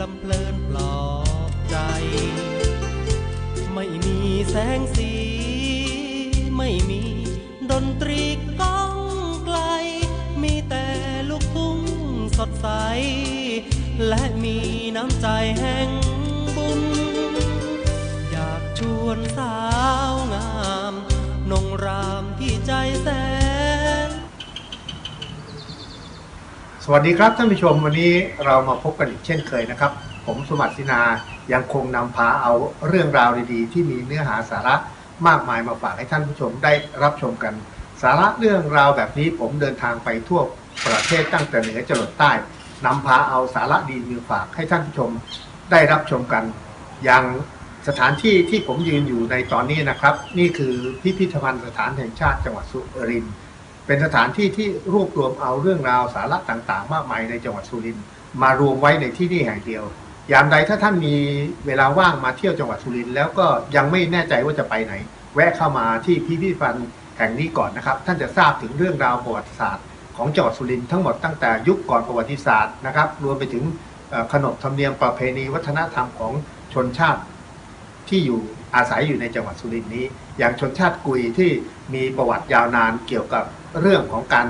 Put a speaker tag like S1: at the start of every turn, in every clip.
S1: ลำเพลินปลอบใจ ไม่มีแสงสี ไม่มีดนตรีก้องไกล มีแต่ลูกทุ่งสดใส และมีน้ำใจแห่งบุญ อยากชวนสาว
S2: วัสดีครับท่านผู้ชมวันนี้เรามาพบกันอีกเช่นเคยนะครับ ผมสมัติสินายังคงนำพาเอาเรื่องราวดีๆ ที่มีเนื้อหาสาระมากมายมาฝากให้ท่านผู้ชมได้รับชมกัน สาระเรื่องราวแบบนี้ผมเดินทางไปทั่วประเทศตั้งแต่เหนือจรดใต้นำพาเอาสาระดีมาฝากให้ท่านผู้ชมได้รับชมกัน อย่างสถานที่ที่ผมยืนอยู่ในตอนนี้นะครับ นี่คือพิพิธภัณฑ์สถานแห่งชาติจังหวัดสุรินทร์ เป็นสถานที่ที่รวบรวมเอาเรื่องราวสาระต่าง ๆ มากมายในจังหวัดสุรินทร์มารวมไว้ในที่นี่แห่งเดียว ยามใดถ้าท่านมีเวลาว่างมาเที่ยวจังหวัดสุรินทร์แล้วก็ยังไม่แน่ใจว่าจะไปไหน แวะเข้ามาที่พิพิธภัณฑ์แห่งนี้ก่อนนะครับ ท่านจะทราบถึงเรื่องราวประวัติศาสตร์ของจังหวัดสุรินทร์ทั้งหมดตั้งแต่ยุคก่อนประวัติศาสตร์นะครับรวมไปถึงขนบธรรมเนียมประเพณีวัฒนธรรมของชนชาติที่อยู่อาศัยอยู่ในจังหวัดสุรินทร์นี้ อย่างชนชาติกุยที่มีประวัติยาวนานเกี่ยวกับ เรื่องของการ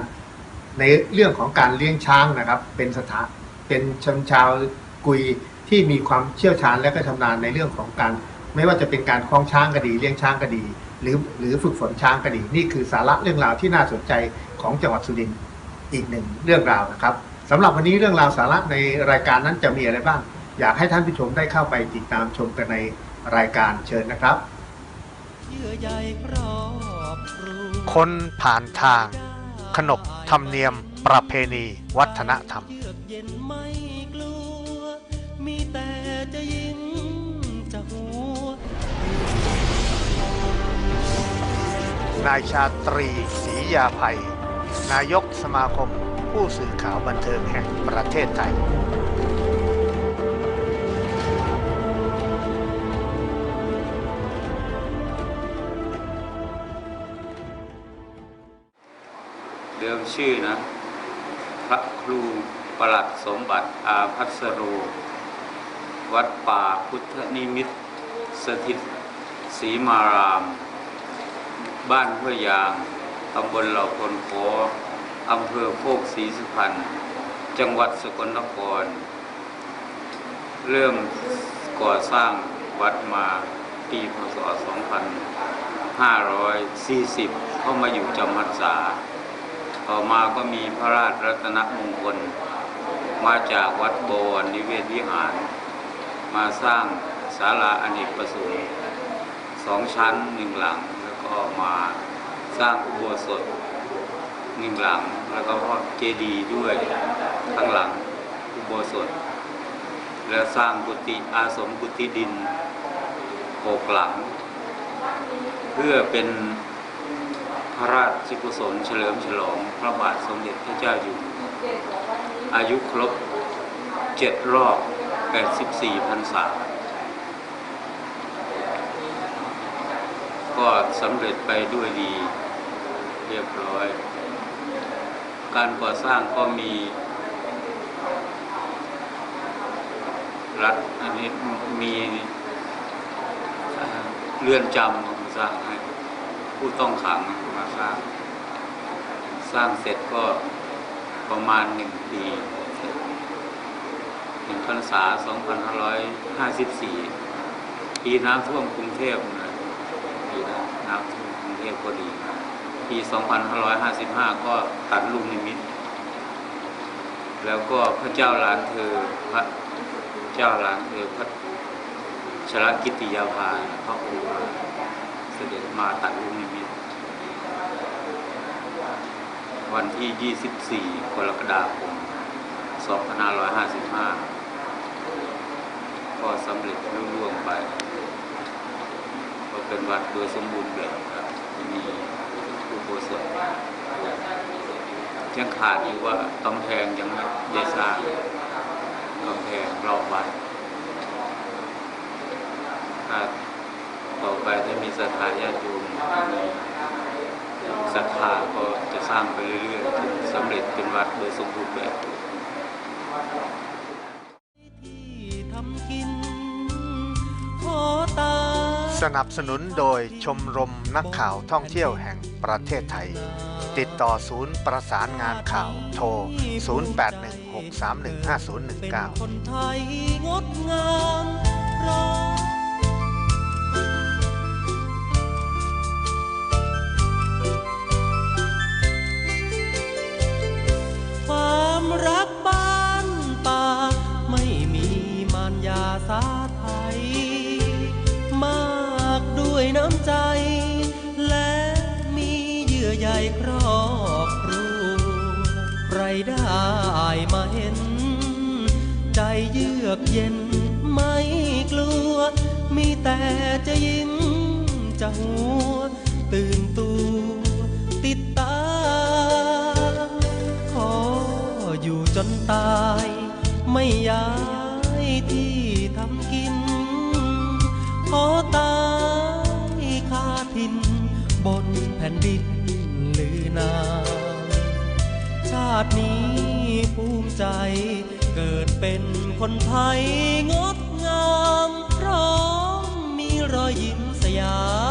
S2: ในเรื่องของการเลี้ยงช้างนะครับ เป็นสถาเป็นชนชาวกุยที่มีความเชี่ยวชาญและก็ชำนาญในเรื่องของการ ไม่ว่าจะเป็นการคล้องช้างก็ดี เลี้ยงช้างก็ดี หรือหรือฝึกฝนช้างก็ดี นี่คือสาระเรื่องราวที่น่าสนใจของจังหวัดสุรินทร์อีกหนึ่งเรื่องราวนะครับสำหรับวันนี้เรื่องราวสาระในรายการนั้นจะมีอะไรบ้าง อยากให้ท่านผู้ชมได้เข้าไปติดตามชมกันในรายการเชิญนะครับ
S1: ค
S3: นผ่านทาง ขนบธรรมเนียมประเพณีวัฒนธรรม
S1: นา
S3: ยชาตรีศรียาภัย นายกสมาคมผู้สื่อข่าวบันเทิงแห่งประเทศไทย
S4: เดิมชื่อนะ พระครูประหลัดสมบัติอาพัสโร วัดป่าพุทธนิมิต สถิตศรีมาราม บ้านห้วยยาง ตำบลเหล่าคนโขอำเภอโคกศรีสุพรรณ จังหวัดสกลนคร เริ่มก่อสร้างวัดมาปีพศ 2540 เข้ามาอยู่จำพรรษา ต่อมาก็มีพระราชรัตนมงคล มาจากวัดโบวรนิเวศวิหาร มาสร้างศาลาอเนกประสงค์สองชั้นหนึ่งหลัง แล้วก็มาสร้างอุโบสถหนึ่งหลัง แล้วก็เจดีย์ด้วยข้างหลังอุโบสถ แล้วสร้างกุฏิอาสมกุฏิดินหกหลัง เพื่อเป็น พระราชกุศลเฉลิมฉลองพระบาทสมเด็จพระเจ้าอยู่หัวอายุครบเจ็ดรอบ 84พรรษา ก็สำเร็จไปด้วยดีเรียบร้อย การก่อสร้างก็มี รัฐอันนี้มีเอ่อเรือนจำมาสร้างให้ ผู้ต้องขังมาสร้าง สร้างเสร็จก็ประมาณหนึ่งปีเสร็จหนึ่งพรรษา 2554 ปีน้ำท่วมกรุงเทพนะปีน้ำท่วมกรุงเทพพอดี ปี 2555 ก็ตัดลุงนิมิต แล้วก็พระเจ้าหลานเธอพระเจ้าหลานเธอพระชลกิติยาภาพระอวา เสด็จมาตัดลูกนิมิต วันที่ 24 กรกฎาคม 2555 ก็สำเร็จรุ่ร่วงไป ก็เป็นวัดโดยสมบูรณ์แบบครับมีอุโบสถยังขาดอยู่ว่ากำแพงยังไม่ได้สร้างกำแพงรอบวัดถ้า ต่อไปถ้ามีศรัทธาญาติโยมศรัทธาก็จะสร้างไปเรื่อยๆจนสำเร็จเป็นวัดโดยสมบูรณ์แบบ
S3: สนับสนุนโดยชมรมนักข่าวท่องเที่ยวแห่งประเทศไทย ติดต่อศูนย์ประสานงานข่าวโทร 0816315019า
S1: ไทย มากด้วยน้ำใจ และมีเยื่อใยครอบครัวใครได้มาเห็น ใจเยือกเย็นไม่กลัว มีแต่จะยิ้มจะหัว ตื่นตัว ติดตา ขออยู่จนตาย ไม่ย้ายที่ ทำกิน ขอตายคาทิน บนแผ่นดินลือนามชาตินี้ภูมิใจ เกิดเป็นคนไทยงดงาม พร้อมมีรอยยิ้มสยาม